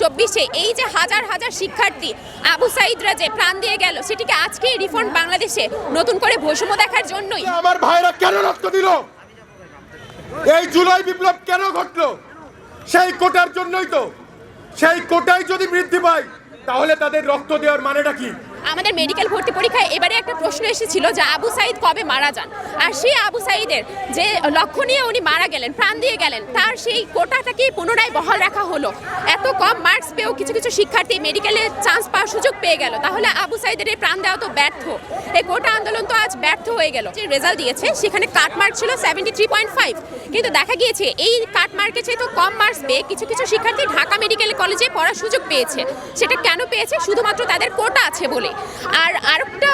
চব্বিশে এই যে হাজার হাজার শিক্ষার্থী আবু সাইদরা যে প্রাণ দিয়ে গেল, সেটিকে আজকে রিফন্ড বাংলাদেশে নতুন করে ভৈষম্য দেখার জন্যই। আমার ভাইরা কেন রক্ত দিল? এই জুলাই বিপ্লব কেন ঘটলো? সেই কোটার জন্যই তো। সেই কোটাই যদি বৃদ্ধি পায়, তাহলে তাদের রক্ত দেওয়ার মানেটা কি? আমাদের মেডিকেল ভর্তি পরীক্ষায় এবারে একটা প্রশ্ন এসেছিল যে আবু সাইদ কবে মারা যান? আর সেই আবু সাইদের যে লক্ষ্য নিয়ে উনি মারা গেলেন, প্রাণ দিয়ে গেলেন, তার সেই কোটাটাকে পুনরায় বহাল রাখা হলো? এত কম মার্কস পেয়েও কিছু কিছু শিক্ষার্থী মেডিকেলে চান্স পাওয়ার সুযোগ পেয়ে গেল। তাহলে আবু সাইদের এই প্রাণ দেওয়া তো ব্যর্থ। এই কোটা আন্দোলন তো আজ ব্যর্থ হয়ে গেল। যে রেজাল্ট দিয়েছে, সেখানে কাট মার্ক ছিল সেভেন্টি থ্রি পয়েন্ট ফাইভ কিন্তু দেখা গিয়েছে, এই কাট মার্কের চেয়ে তো কম মার্কস পেয়ে কিছু কিছু শিক্ষার্থী ঢাকা মেডিকেল কলেজে পড়ার সুযোগ পেয়েছে। সেটা কেন পেয়েছে? শুধুমাত্র তাদের কোটা আছে বলে আর আরেকটা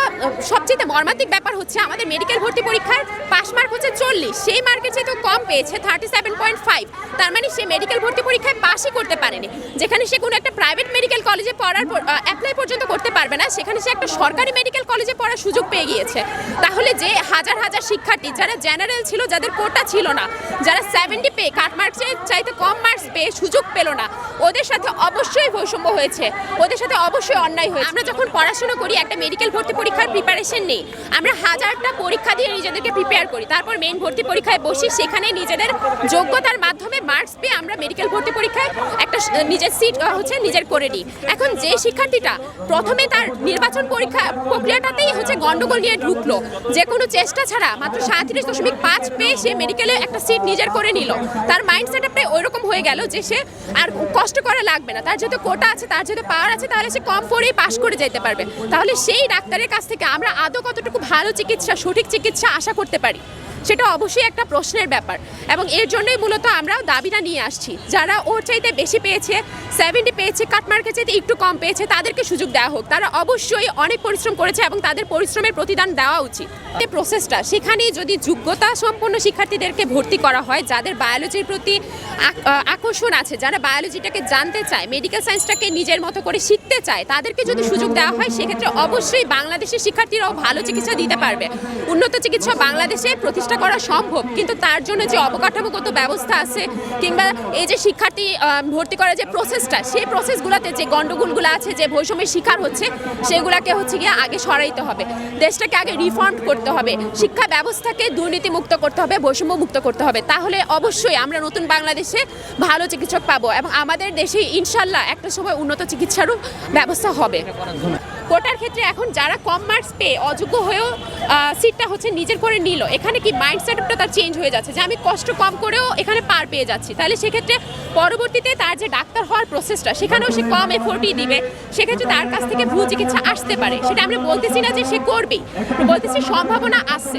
সবচেয়ে মর্মান্তিক ব্যাপার হচ্ছে আমাদের মেডিকেল ভর্তি পরীক্ষার হচ্ছে চল্লিশ। সেই মার্কের চেয়ে তো কম পেয়েছে থার্টি সেভেন পয়েন্ট ফাইভ তার মানে সে মেডিকেল ভর্তি পরীক্ষায় পাসই করতে পারেনি। যেখানে সে কোনো একটা প্রাইভেট মেডিকেল কলেজে পড়ার অ্যাপ্লাই পর্যন্ত করতে পারবে না, সেখানে সে একটা সরকারি মেডিকেল কলেজে পড়ার সুযোগ পেয়ে গিয়েছে। তাহলে যে হাজার হাজার শিক্ষার্থী, যারা জেনারেল ছিল, যাদের কোটা ছিল না, যারা সেভেন্টি পেয়ে কাট মার্কসের চাইতে কম মার্কস পেয়ে সুযোগ পেল না, ওদের সাথে অবশ্যই বৈষম্য হয়েছে। ওদের সাথে অবশ্যই অন্যায় হয়েছে। আমরা যখন পড়াশোনা করি, একটা মেডিকেল ভর্তি পরীক্ষার প্রিপারেশন নেই। আমরা হাজারটা পরীক্ষা দিয়ে নিজেদেরকে প্রিপেয়ার করি। তারপর মেইন ভর্তি পরীক্ষায় বসি সেখানে নিজেদের যোগ্যতার মাধ্যমে মার্কস পেয়ে আমরা মেডিকেল ভর্তি পরীক্ষায় একটা নিজের সিট হচ্ছে নিজের করে নিই। এখন যে শিক্ষার্থীটা প্রথমে তার নির্বাচন পরীক্ষা প্রক্রিয়াটাতেই হচ্ছে গন্ডগোল নিয়ে ঢুকলো। যে কোনো চেষ্টা ছাড়া মাত্র সাঁত্রিশ দশমিক পাঁচ পেয়ে সে মেডিকেলে একটা সিট নিজের করে নিল। তার মাইন্ড আপটাই ওইরকম হয়ে গেল যে সে আর কষ্ট করা লাগবে না। তার যেহেতু কোটা আছে, তার যেহেতু পাওয়ার আছে, তাহলে সে কম পড়েই পাশ করে যেতে পারবে। তাহলে সেই ডাক্তারের কাছ থেকে আমরা আদৌ কতটুকু ভালো চিকিৎসা, সঠিক চিকিৎসা আশা করতে পারি? সেটা অবশ্যই একটা প্রশ্নের ব্যাপার। এবং এর জন্যই মূলত আমরা দাবিটা নিয়ে আসছি। যারা ওর চাইতে বেশি পেয়েছে সেভেন্টি পেয়েছে কাটমার্কের চাইতে একটু কম পেয়েছে, তাদেরকে সুযোগ দেওয়া হোক। তারা অবশ্যই অনেক পরিশ্রম করেছে এবং তাদের পরিশ্রমের প্রতিদান দেওয়া উচিত। যে প্রসেসটা সেখানে যদি যোগ্যতা সম্পন্ন শিক্ষার্থীদেরকে ভর্তি করা হয়, যাদের বায়োলজির প্রতি আকর্ষণ আছে, যারা বায়োলজিটাকে জানতে চায় মেডিকেল সায়েন্সটাকে নিজের মতো করে শিখতে চায়, তাদেরকে যদি সুযোগ দেওয়া হয়, সেক্ষেত্রে অবশ্যই বাংলাদেশের শিক্ষার্থীরাও ভালো চিকিৎসা দিতে পারবে। উন্নত চিকিৎসা বাংলাদেশে প্রতিষ্ঠা করা সম্ভব, কিন্তু তার জন্য যে অবকাঠামোগত ব্যবস্থা আছে কিংবা এই যে শিক্ষার্থী ভর্তি করার যে প্রসেসটা সেই প্রসেসগুলোতে যে গণ্ডগোলগুলো আছে, যে বৈষম্যের শিকার হচ্ছে, সেগুলোকে হচ্ছে গিয়ে আগে সরাইতে হবে। দেশটাকে আগে রিফর্ম করতে হবে। শিক্ষা ব্যবস্থাকে দুর্নীতি মুক্ত করতে হবে বৈষম্য মুক্ত করতে হবে। তাহলে অবশ্যই আমরা নতুন বাংলাদেশে ভালো চিকিৎসক পাবো এবং আমাদের দেশে ইনশাল্লাহ একটা সময় উন্নত চিকিৎসারও ব্যবস্থা হবে। কোটার ক্ষেত্রে এখন যারা কম মার্কস পেয়ে অযোগ্য হয়েও সিটটা হচ্ছে নিজের করে নিল, এখানে কি মাইন্ড সেটআপটা তার চেঞ্জ হয়ে যাচ্ছে? যে আমি কষ্ট কম করেও এখানে পার পেয়ে যাচ্ছি। তাহলে সেক্ষেত্রে পরবর্তীতে তার যে ডাক্তার হওয়ার প্রসেসটা সেখানেও সে কম এফোর্টই দিবে। সেক্ষেত্রে তার কাছ থেকে ভুল চিকিৎসা আসতে পারে। সেটা আমরা বলতেছি না যে সে করবেই, বলতেছি সম্ভাবনা আসছে